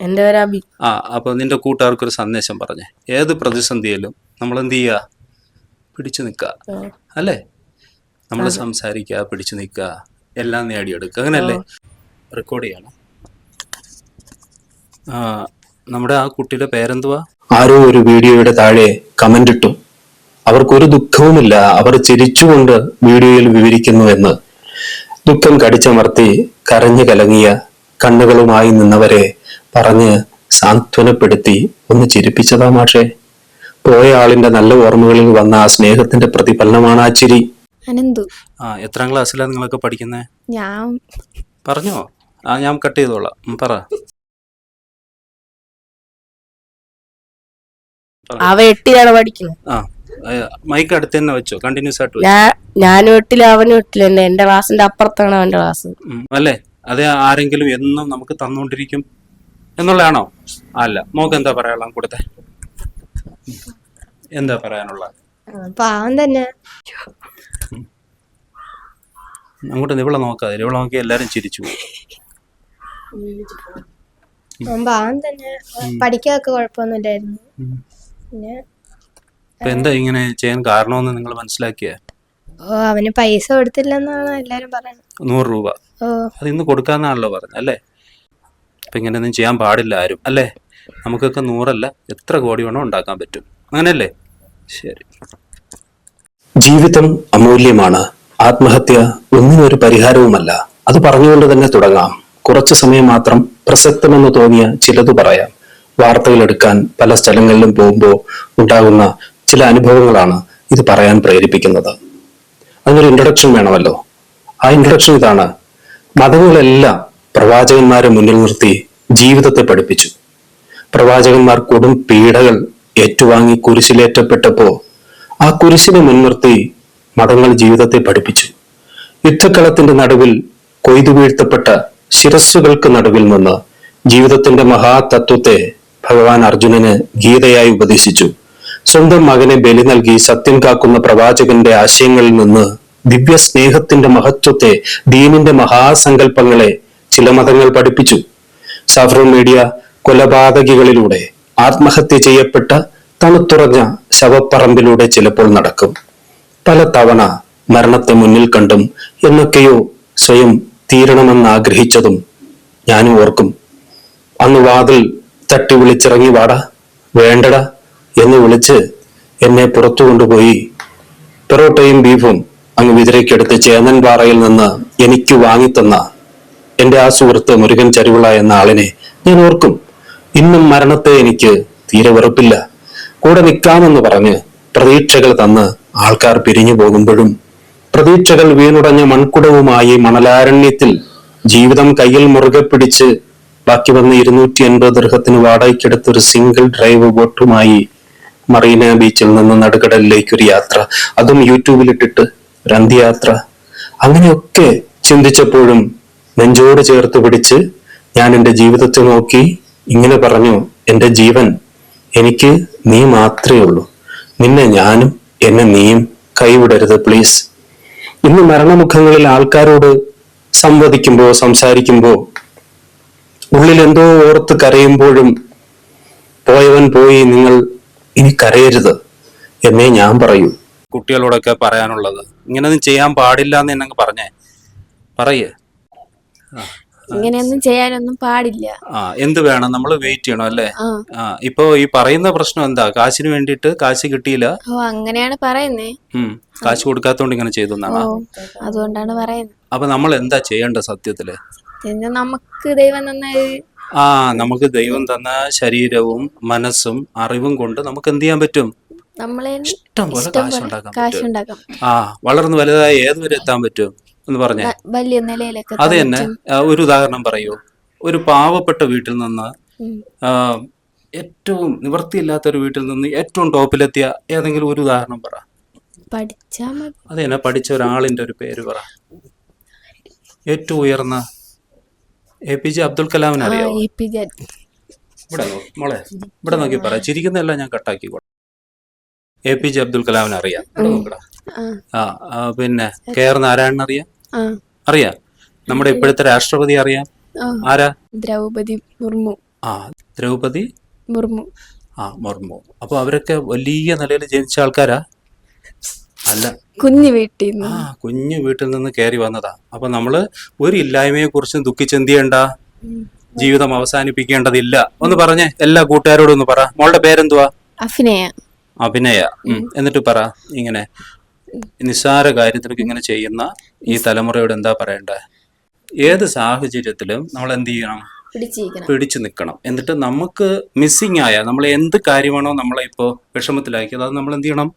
എന്റെ പേര് ആ അപ്പൊ നിന്റെ കൂട്ടുകാർക്ക് ഒരു സന്ദേശം പറഞ്ഞേ. ഏത് പ്രതിസന്ധിയിലും നമ്മൾ എന്ത് ചെയ്യുക പിടിച്ചു നിൽക്കുക അല്ലേ? നമ്മൾ സംസാരിക്കുക പിടിച്ചു നിൽക്കുക എല്ലാം നേടിയെടുക്കുക അങ്ങനല്ലേ റെക്കോർഡ് ചെയ്യണം. ആ നമ്മുടെ ആ കുട്ടിയുടെ പേരെന്തുവാ? ആരോ ഒരു വീഡിയോയുടെ താഴെ കമന്റ് ഇട്ടു. അവർക്കൊരു ദുഃഖവുമില്ല. അവർ ചിരിച്ചുകൊണ്ട് വീഡിയോയിൽ വിവരിക്കുന്നു എന്ന്. ദുഃഖം കടിച്ചമർത്തി കരഞ്ഞു കലങ്ങിയ കണ്ണുകളുമായി നിന്നവരെ പറഞ്ഞ് സാന്ത്വനപ്പെടുത്തി ഒന്ന് ചിരിപ്പിച്ചതാ മാഷേ. പോയ ആളിന്റെ നല്ല ഓർമ്മകളിൽ വന്ന ആ സ്നേഹത്തിന്റെ പ്രതിഫലനമാണ് ആ ചിരി. അനന്തു. ആ എത്രാം ക്ലാസ്സിലാണ് നിങ്ങളൊക്കെ പഠിക്കുന്നത് ഞാൻ പറഞ്ഞോ? ആ ഞാൻ കട്ട് ചെയ്തോളാം. ഉം, പറ. അവ എട്ടിലാണ് പഠിക്കുന്നത്. ആ മൈക്ക് അടുത്ത് തന്നെ വെച്ചോ. കണ്ടിന്യൂസ് ആയിട്ട് വെച്ചോ. ഞാൻ ഞാനും എട്ടിലും അവനും എട്ടിലും തന്നെ. എന്റെ ക്ലാസ്സിന്റെ അപ്പുറത്താണ് അവന്റെ ക്ലാസ്. ഉം, അല്ലേ? അത് ആരെങ്കിലും എന്നും നമുക്ക് തന്നുകൊണ്ടിരിക്കും എന്നുള്ളതാണോ? അല്ല മോക്ക് എന്താ പറയാനുള്ള കൊടുത്തെ. എന്താ പറയാനുള്ള പാവം തന്നെ. അങ്ങോട്ട് ഇവിടെ നോക്കാതെ ഇവിടെ നോക്കി എല്ലാരും ചിരിച്ചു പാവം തന്നെ. പഠിക്കാനൊക്കെ കുഴപ്പമൊന്നുമില്ലായിരുന്നു. പിന്നെ എന്താ ഇങ്ങനെ ചെയ്യാൻ കാരണമെന്ന് നിങ്ങൾ മനസ്സിലാക്കിയ? ഓ അവന് പൈസ കൊടുത്തില്ലെന്നാണ് എല്ലാരും പറയുന്നത്. നൂറ് രൂപ. അത് ഇന്ന് കൊടുക്കാന്നാണല്ലോ പറഞ്ഞത് അല്ലേ? അപ്പൊ ഇങ്ങനെയൊന്നും ചെയ്യാൻ പാടില്ല ആരും. അല്ലേ? നമുക്കൊക്കെ നൂറല്ല എത്ര കോടി വേണോ ഉണ്ടാക്കാൻ പറ്റും. അങ്ങനെയല്ലേ? ശരി. ജീവിതം അമൂല്യമാണ്. ആത്മഹത്യ ഒന്നിനൊരു പരിഹാരവുമല്ല. അത് പറഞ്ഞുകൊണ്ട് തന്നെ തുടങ്ങാം. കുറച്ചു സമയം മാത്രം പ്രസക്തമെന്ന് തോന്നിയ ചിലത് പറയാം. വാർത്തകളെടുക്കാൻ പല സ്ഥലങ്ങളിലും പോകുമ്പോൾ ഉണ്ടാകുന്ന ചില അനുഭവങ്ങളാണ് ഇത് പറയാൻ പ്രേരിപ്പിക്കുന്നത്. അതിനൊരു ഇൻട്രൊഡക്ഷൻ വേണമല്ലോ. ആ ഇൻട്രൊഡക്ഷൻ ഇതാണ്. മതങ്ങളെല്ലാം പ്രവാചകന്മാരെ മുന്നിൽ നിർത്തി ജീവിതത്തെ പഠിപ്പിച്ചു. പ്രവാചകന്മാർ കൊടും പീഡകൾ ഏറ്റുവാങ്ങി കുരിശിലേറ്റപ്പെട്ടപ്പോ ആ കുരിശിനെ മുൻനിർത്തി മതങ്ങൾ ജീവിതത്തെ പഠിപ്പിച്ചു. യുദ്ധക്കളത്തിന്റെ നടുവിൽ കൊയ്തു വീഴ്ത്തപ്പെട്ട ശിരസ്സുകൾക്ക് നടുവിൽ നിന്ന് ജീവിതത്തിന്റെ മഹാതത്വത്തെ ഭഗവാൻ അർജുനന് ഗീതയായി ഉപദേശിച്ചു. സ്വന്തം മകനെ ബലി നൽകി സത്യം കാക്കുന്ന പ്രവാചകന്റെ ആശയങ്ങളിൽ നിന്ന് ദിവ്യ സ്നേഹത്തിന്റെ മഹത്വത്തെ ദീനിന്റെ മഹാസങ്കല്പങ്ങളെ ചില മതങ്ങൾ പഠിപ്പിച്ചു. സാഫ്രോൺ മീഡിയ കൊലപാതകികളിലൂടെ ആത്മഹത്യ ചെയ്യപ്പെട്ട തണുത്തുറഞ്ഞ ശവപ്പറമ്പിലൂടെ ചിലപ്പോൾ നടക്കും. പല തവണ മരണത്തെ മുന്നിൽ കണ്ടും എന്നൊക്കെയോ സ്വയം തീരണമെന്ന് ആഗ്രഹിച്ചതും ഞാനും ഓർക്കും. അന്ന് വാതിൽ തട്ടി വിളിച്ചിറങ്ങി വാടാ വേണ്ടട എന്ന് വിളിച്ച് എന്നെ പുറത്തു കൊണ്ടുപോയി. പെറോട്ടയും ബീഫും അങ്ങ് വിതിരയ്ക്കെടുത്ത് ചേന്നൻപാറയിൽ നിന്ന് എനിക്ക് വാങ്ങിത്തന്ന എന്റെ ആ സുഹൃത്ത് മുരുകൻ ചരുവിള എന്ന ആളിനെ ഞാൻ ഓർക്കും. ഇന്നും മരണത്തെ എനിക്ക് തീരെ വെറുപ്പില്ല. കൂടെ നിൽക്കാമെന്ന് പറഞ്ഞ് പ്രതീക്ഷകൾ തന്ന് ആൾക്കാർ പിരിഞ്ഞു പോകുമ്പോഴും പ്രതീക്ഷകൾ വീണുടഞ്ഞ മൺകുടവുമായി മണലാരണ്യത്തിൽ ജീവിതം കയ്യിൽ മുറുകെ പിടിച്ച് ബാക്കി വന്ന ഇരുന്നൂറ്റി എൺപത് ദൃഹത്തിന് വാടകയ്ക്കെടുത്ത ഒരു സിംഗിൾ ഡ്രൈവ് ബോട്ടുമായി മറീന ബീച്ചിൽ നിന്ന് നടുകടലിലേക്ക് ഒരു യാത്ര. അതും യൂട്യൂബിലിട്ടിട്ട് ഒരു അന്ത്യയാത്ര. അങ്ങനെയൊക്കെ ചിന്തിച്ചപ്പോഴും നെഞ്ചോട് ചേർത്ത് പിടിച്ച് ഞാൻ എന്റെ ജീവിതത്തെ നോക്കി ഇങ്ങനെ പറഞ്ഞു എന്റെ ജീവൻ എനിക്ക് നീ മാത്രമേ ഉള്ളൂ. നിന്നെ ഞാനും എന്നെ നീയും കൈവിടരുത് പ്ലീസ് ഇന്ന് മരണമുഖങ്ങളിൽ ആൾക്കാരോട് സംവദിക്കുമ്പോൾ സംസാരിക്കുമ്പോൾ ഉള്ളിൽ എന്തോ ഓർത്ത് കരയുമ്പോഴും പോയവൻ പോയി നിങ്ങൾ ഇനി കരയരുത് എന്നേ ഞാൻ പറയൂ. കുട്ടികളോടൊക്കെ പറയാനുള്ളത് ഇങ്ങനെ ചെയ്യാൻ പാടില്ല എന്ന് എന്നങ്ങ് പറഞ്ഞേ. പറയേ. ഇങ്ങനെയൊന്നും ചെയ്യാനൊന്നും പാടില്ല. ആ എന്ത് വേണം? നമ്മൾ വെയിറ്റ് ചെയ്യണം അല്ലേ? ആ. ഇപ്പൊ ഈ പറയുന്ന പ്രശ്നം എന്താ? കാശിന് വേണ്ടിട്ട് കാശ് കിട്ടിയില്ല? ഓ അങ്ങനെയാണ് പറയുന്നേ. കാശ് കൊടുക്കാത്തോണ്ട് ഇങ്ങനെ ചെയ്തു അതുകൊണ്ടാണ് പറയുന്നത്. അപ്പൊ നമ്മൾ എന്താ ചെയ്യേണ്ടത് സത്യത്തിൽ? നമുക്ക് ദൈവം തന്ന ആ നമുക്ക് ദൈവം തന്ന ശരീരവും മനസ്സും അറിവും കൊണ്ട് നമുക്ക് എന്ത് ചെയ്യാൻ പറ്റും? നമ്മളെ ഇഷ്ടം പോലെ കാശ് ഉണ്ടാക്കാം ആ വളർന്ന് വലുതായി ഏതുവരെ എത്താൻ പറ്റും? എന്ന് പറഞ്ഞേ. വലിയ നിലയിലൊക്കെ അത് തന്നെ. ഒരു ഉദാഹരണം പറയൂ. ഒരു പാവപ്പെട്ട വീട്ടിൽ നിന്ന് ഏറ്റവും നിവൃത്തിയില്ലാത്ത ഒരു വീട്ടിൽ നിന്ന് ഏറ്റവും ടോപ്പിലെത്തിയ ഏതെങ്കിലും ഒരു ഉദാഹരണം പറ. അത് തന്നെ പഠിച്ച ഒരാളിന്റെ ഒരു പേര് പറ. ഏറ്റവും ഉയർന്ന എ പി ജെ അബ്ദുൽ കലാമിന് അറിയാം ഇവിടെ മോളെ ഇവിടെ നോക്കി പറ. ചിരിക്കുന്നതെല്ലാം ഞാൻ കട്ടാക്കി എ പി ജെ അബ്ദുൽ കലാമിന് അറിയാം. ആ. പിന്നെ കെ ആർ നാരായണൻ അറിയാം. അറിയാം? നമ്മുടെ ഇപ്പോഴത്തെ രാഷ്ട്രപതി അറിയാം? ആരാ? ദ്രൗപതി മുർമു. ആ ദ്രൗപതി മുർമു. ആ മുർമു. അപ്പൊ അവരൊക്കെ വലിയ നിലയിൽ ജനിച്ച ആൾക്കാരാ? അല്ല. കുഞ്ഞു വീട്ടിൽ നിന്ന്. ആ കുഞ്ഞു വീട്ടിൽ നിന്ന് കയറി വന്നതാ. അപ്പൊ നമ്മൾ ഒരു ഇല്ലായ്മയെ കുറിച്ചും ദുഃഖിച്ചെന്തിയണ്ട? ജീവിതം അവസാനിപ്പിക്കേണ്ടതില്ല. ഒന്ന് പറഞ്ഞേ എല്ലാ കൂട്ടുകാരോടും ഒന്ന് പറ. മോളുടെ പേരെന്തുവാ? അഭിനയ. അഭിനയ. എന്നിട്ട് പറ ഇങ്ങനെ. നിസ്സാര കാര്യത്തിനൊക്കെ ഇങ്ങനെ ചെയ്യുന്ന ഈ തലമുറയോട് എന്താ പറയണ്ടേ? ഏത് സാഹചര്യത്തിലും നമ്മൾ എന്ത് ചെയ്യണം? പിടിച്ചു നിൽക്കണം. എന്നിട്ട് നമുക്ക് മിസ്സിങ് ആയ നമ്മൾ എന്ത് കാര്യമാണോ നമ്മളെ ഇപ്പോൾ വിഷമത്തിലാക്കിയത് അത് നമ്മൾ എന്ത് ചെയ്യണം?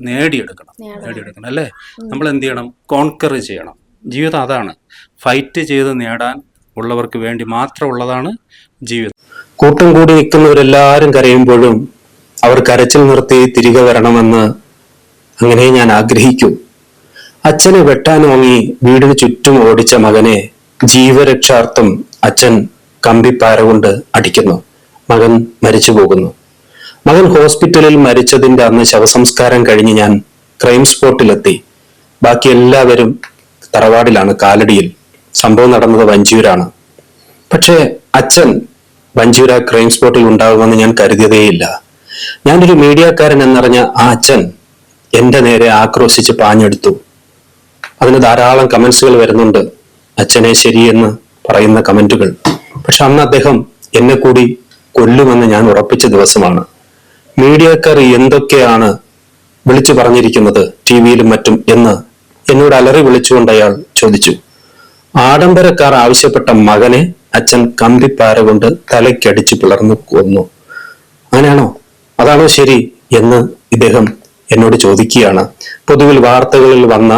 നേടിയെടുക്കണം. നേടിയെടുക്കണം അല്ലേ? നമ്മൾ എന്ത് ചെയ്യണം? കോൺക്കർ ചെയ്യണം. ജീവിതം അതാണ്. ഫൈറ്റ് ചെയ്ത് നേടാൻ ഉള്ളവർക്ക് വേണ്ടി മാത്രമുള്ളതാണ് ജീവിതം. കൂട്ടം കൂടി നിൽക്കുന്നവരെല്ലാവരും കരയുമ്പോഴും അവർ കരച്ചിൽ നിർത്തി തിരികെ വരണമെന്ന് അങ്ങനെ ഞാൻ ആഗ്രഹിക്കൂ. അച്ഛനെ വെട്ടാനോങ്ങി വീടിന് ചുറ്റും ഓടിച്ച മകനെ ജീവരക്ഷാർത്ഥം അച്ഛൻ കമ്പിപ്പാര കൊണ്ട് അടിക്കുന്നു. മകൻ മരിച്ചു പോകുന്നു. മകൻ ഹോസ്പിറ്റലിൽ മരിച്ചതിന്റെ അന്ന് ശവസംസ്കാരം കഴിഞ്ഞ് ഞാൻ ക്രൈം സ്പോട്ടിലെത്തി. ബാക്കി എല്ലാവരും തറവാടിലാണ് കാലടിയിൽ. സംഭവം നടന്നത് വഞ്ചിയൂരാണ്. പക്ഷേ അച്ഛൻ വഞ്ചിയൂര ക്രൈം സ്പോട്ടിൽ ഉണ്ടാകുമെന്ന് ഞാൻ കരുതിയതേയില്ല. ഞാനൊരു മീഡിയക്കാരൻ എന്നറിഞ്ഞ ആ അച്ഛൻ എന്റെ നേരെ ആക്രോശിച്ച് പാഞ്ഞെടുത്തു. അതിന് ധാരാളം കമന്റ്സുകൾ വരുന്നുണ്ട്. അച്ഛനെ ശരിയെന്ന് പറയുന്ന കമന്റുകൾ പക്ഷെ അന്ന് അദ്ദേഹം എന്നെ കൂടി കൊല്ലുമെന്ന് ഞാൻ ഉറപ്പിച്ച ദിവസമാണ്. മീഡിയക്കാർ എന്തൊക്കെയാണ് വിളിച്ചു പറഞ്ഞിരിക്കുന്നത് ടി വിയിലും മറ്റും എന്ന് എന്നോട് അലറി വിളിച്ചുകൊണ്ട് അയാൾ ചോദിച്ചു. ആഡംബരക്കാർ ആവശ്യപ്പെട്ട മകനെ അച്ഛൻ കമ്പിപ്പാര കൊണ്ട് തലയ്ക്കടിച്ച് പിളർന്നു കൊന്നു. അങ്ങനെയാണോ? അതാണോ ശരി എന്ന് ഇദ്ദേഹം എന്നോട് ചോദിക്കുകയാണ്. പൊതുവിൽ വാർത്തകളിൽ വന്ന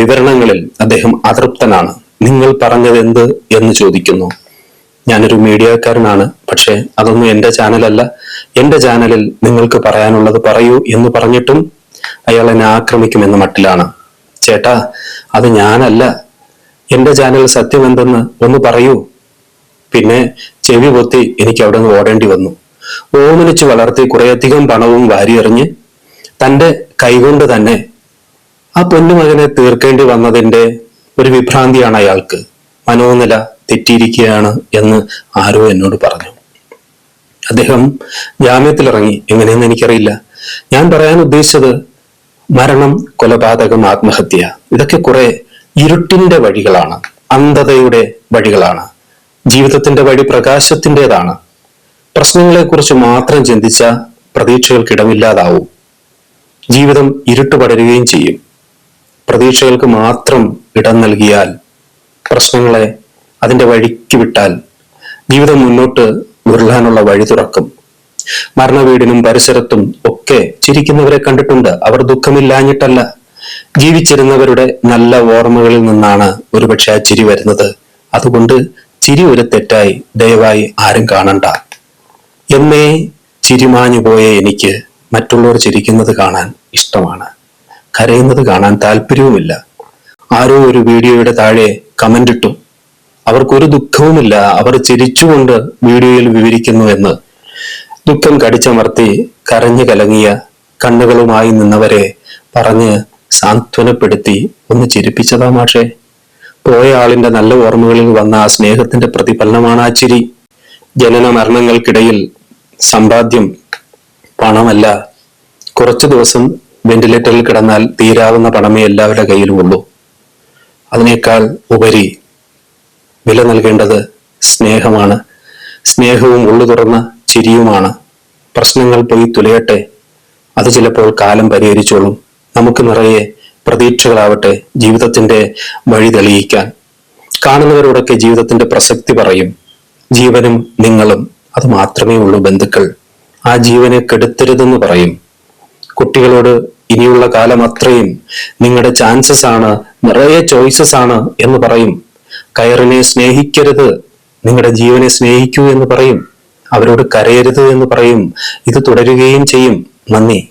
വിവരണങ്ങളിൽ അദ്ദേഹം അതൃപ്തനാണ്. നിങ്ങൾ പറഞ്ഞത് എന്ത് എന്ന് ചോദിക്കുന്നു. ഞാനൊരു മീഡിയക്കാരനാണ് പക്ഷേ അതൊന്നും എന്റെ ചാനലല്ല. എന്റെ ചാനലിൽ നിങ്ങൾക്ക് പറയാനുള്ളത് പറയൂ എന്ന് പറഞ്ഞിട്ടും അയാൾ എന്നെ ആക്രമിക്കുമെന്ന മട്ടിലാണ്. ചേട്ടാ അത് ഞാനല്ല. എന്റെ ചാനൽ സത്യം എന്തെന്ന് ഒന്ന് പറയൂ. പിന്നെ ചെവി പൊത്തി എനിക്ക് അവിടെ നിന്ന് ഓടേണ്ടി വന്നു. ഓമനിച്ച് വളർത്തി കുറേയധികം പണവും വാരിയെറിഞ്ഞ് തന്റെ കൈകൊണ്ട് തന്നെ ആ പൊന്നുമകനെ തീർക്കേണ്ടി വന്നതിന്റെ ഒരു വിഭ്രാന്തിയാണ് അയാൾക്ക്. മനോനില തെറ്റിയിരിക്കുകയാണ് എന്ന് ആരോ എന്നോട് പറഞ്ഞു. അദ്ദേഹം ജാമ്യത്തിലിറങ്ങി. എങ്ങനെയെന്ന് എനിക്കറിയില്ല. ഞാൻ പറയാൻ ഉദ്ദേശിച്ചത് മരണം കൊലപാതകം ആത്മഹത്യ. ഇതൊക്കെ കുറെ ഇരുട്ടിന്റെ വഴികളാണ്. അന്ധതയുടെ വഴികളാണ്. ജീവിതത്തിന്റെ വഴി പ്രകാശത്തിന്റെതാണ് പ്രശ്നങ്ങളെക്കുറിച്ച് മാത്രം ചിന്തിച്ച പ്രതീക്ഷകൾക്കിടമില്ലാതാവും. ജീവിതം ഇരുട്ട് പടരുകയും ചെയ്യും. പ്രതീക്ഷകൾക്ക് മാത്രം ഇടം നൽകിയാൽ പ്രശ്നങ്ങളെ അതിന്റെ വഴിക്ക് വിട്ടാൽ ജീവിതം മുന്നോട്ട് ഉരുളാനുള്ള വഴി തുറക്കും. മരണവീടിനും പരിസരത്തും ഒക്കെ ചിരിക്കുന്നവരെ കണ്ടിട്ടുണ്ട്. അവർ ദുഃഖമില്ലാഞ്ഞിട്ടല്ല. ജീവിച്ചിരുന്നവരുടെ നല്ല ഓർമ്മകളിൽ നിന്നാണ് ഒരുപക്ഷെ ആ ചിരി വരുന്നത്. അതുകൊണ്ട് ചിരി ഒരു തെറ്റായി ദയവായി ആരും കാണണ്ട. എന്നേ ചിരിമാഞ്ഞു പോയ എനിക്ക് മറ്റുള്ളവർ ചിരിക്കുന്നത് കാണാൻ ഇഷ്ടമാണ്. കരയുന്നത് കാണാൻ താല്പര്യവുമില്ല. ആരോ ഒരു വീഡിയോയുടെ താഴെ കമന്റ് ഇട്ടു. അവർക്കൊരു ദുഃഖവുമില്ല. അവർ ചിരിച്ചുകൊണ്ട് വീഡിയോയിൽ വിവരിക്കുന്നു എന്ന്. ദുഃഖം കടിച്ചമർത്തി കരഞ്ഞു കലങ്ങിയ കണ്ണുകളുമായി നിന്നവരെ പറഞ്ഞ് സാന്ത്വനപ്പെടുത്തി ഒന്ന് ചിരിപ്പിച്ചതാ മാഷേ. പോയ ആളിന്റെ നല്ല ഓർമ്മകളിൽ വന്ന ആ സ്നേഹത്തിന്റെ പ്രതിഫലനമാണ് ആ ചിരി. ജനന മരണങ്ങൾക്കിടയിൽ സമ്പാദ്യം പണമല്ല കുറച്ചു ദിവസം വെന്റിലേറ്ററിൽ കിടന്നാൽ തീരാവുന്ന പണമേ എല്ലാവരുടെ കയ്യിലുമുള്ളൂ. അതിനേക്കാൾ ഉപരി വില നൽകേണ്ടത് സ്നേഹമാണ്. സ്നേഹവും ഉള്ളു തുറന്ന ചിരിയുമാണ്. പ്രശ്നങ്ങൾ പോയി തുലയട്ടെ. അത് ചിലപ്പോൾ കാലം പരിഹരിച്ചോളും. നമുക്ക് നിറയെ പ്രതീക്ഷകളാവട്ടെ ജീവിതത്തിന്റെ വഴി തെളിയിക്കാൻ. കാണുന്നവരോടൊക്കെ ജീവിതത്തിന്റെ പ്രസക്തി പറയും. ജീവനും നിങ്ങളും അത് മാത്രമേ ഉള്ളൂ ബന്ധുക്കൾ. ആ ജീവനെ കെടുത്തരുതെന്ന് പറയും. കുട്ടികളോട് ഇനിയുള്ള കാലം അത്രയും നിങ്ങളുടെ ചാൻസസ് ആണ് നിറയെ ചോയ്സസ് ആണ് എന്ന് പറയും. കയറിനെ സ്നേഹിക്കരുത് നിങ്ങളുടെ ജീവനെ സ്നേഹിക്കൂ എന്ന് പറയും. അവരോട് കരയരുത് എന്ന് പറയും. ഇത് തുടരുകയും ചെയ്യും. നന്ദി.